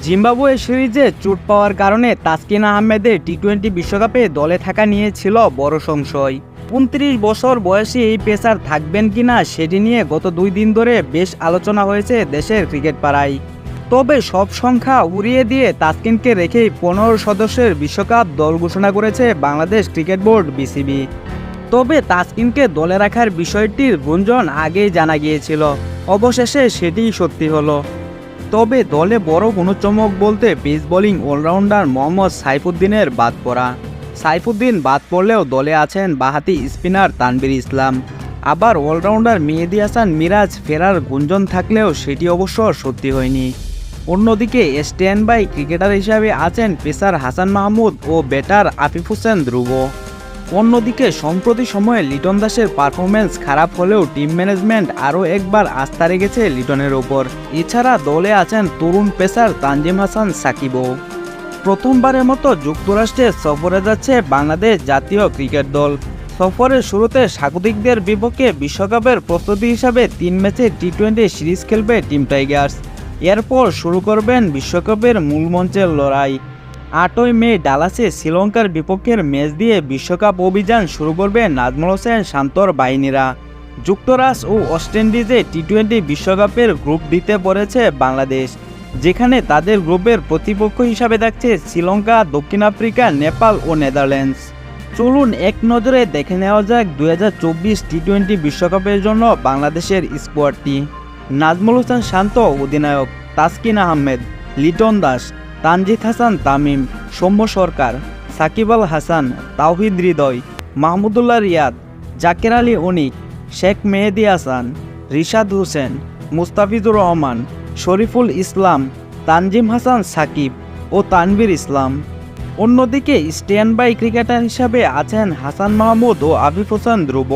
Zimbabwe সিরিজে চোট পাওয়ার কারণে তাসকিন আহমেদের টি টোয়েন্টি বিশ্বকাপে দলে থাকা নিয়ে ছিল বড় সংশয়। উনত্রিশ বছর বয়সী এই পেসার থাকবেন কিনা সেটি নিয়ে গত দুই দিন ধরে বেশ আলোচনা হয়েছে দেশের ক্রিকেট পাড়ায়। তবে সব সংখ্যা উড়িয়ে দিয়ে তাসকিনকে রেখেই পনেরো সদস্যের বিশ্বকাপ দল ঘোষণা করেছে বাংলাদেশ ক্রিকেট বোর্ড বিসিবি। তবে তাসকিনকে দলে রাখার বিষয়টির গুঞ্জন আগেই জানা গিয়েছিল। অবশেষে সেটিই সত্যি হলো। তবে দলে বড় কোনো চমক বলতে পেস বোলিং অলরাউন্ডার মোহাম্মদ সাইফুদ্দিনের বাদ পড়া। সাইফুদ্দিন বাদ পড়লেও দলে আছেন বাহাতি স্পিনার তানবির ইসলাম। আবার অলরাউন্ডার মেহেদি হাসান মিরাজ ফেরার গুঞ্জন থাকলেও সেটি অবশ্য সত্যি হয়নি। অন্যদিকে স্ট্যান্ড বাই ক্রিকেটার হিসাবে আছেন পেসার হাসান মাহমুদ ও ব্যাটার আফিফ হোসেন ধ্রুব। অন্যদিকে, সম্প্রতি সময়ে লিটন দাসের পারফরমেন্স খারাপ হলেও টিম ম্যানেজমেন্ট আরও একবার আস্থা রেখেছে লিটনের ওপর। এছাড়া দলে আছেন তরুণ পেসার তানজিম হাসান, সাকিবও। প্রথমবারের মতো যুক্তরাষ্ট্রে সফরে যাচ্ছে বাংলাদেশ জাতীয় ক্রিকেট দল। সফরের শুরুতে স্বাগতিকদের বিপক্ষে বিশ্বকাপের প্রস্তুতি হিসাবে তিন ম্যাচে টি টোয়েন্টি সিরিজ খেলবে টিম টাইগার্স। এরপর শুরু করবেন বিশ্বকাপের মূল মঞ্চের লড়াই। আটই মে ডালাসে শ্রীলঙ্কার বিপক্ষের ম্যাচ দিয়ে বিশ্বকাপ অভিযান শুরু করবে নাজমুল হোসেন শান্তর বাহিনীরা। যুক্তরাষ্ট্র ও ওয়েস্ট ইন্ডিজে টি টোয়েন্টি বিশ্বকাপের গ্রুপ দিতে পড়েছে বাংলাদেশ, যেখানে তাদের গ্রুপের প্রতিপক্ষ হিসাবে থাকছে শ্রীলঙ্কা, দক্ষিণ আফ্রিকা, নেপাল ও নেদারল্যান্ডস। চলুন এক নজরে দেখে নেওয়া যাক দু হাজার চব্বিশ টি টোয়েন্টি বিশ্বকাপের জন্য বাংলাদেশের স্কোয়াডটি। নাজমুল হোসেন শান্ত অধিনায়ক, তাসকিন আহমেদ, লিটন দাস। তানজিদ হাসান তামিম, সৌম্য সরকার, সাকিব আল হাসান, তাওহিদ হৃদয়, মাহমুদুল্লাহ রিয়াদ, জাকের আলী অনিক শেখ মেহেদি হাসান, রিশাদ হোসেন, মুস্তাফিজুর রহমান, শরীফুল ইসলাম, তানজিম হাসান সাকিব ও তানভীর ইসলাম। অন্যদিকে স্ট্যান্ড বাই ক্রিকেটার হিসাবে আছেন হাসান মাহমুদ ও আফিফ হোসেন ধ্রুব।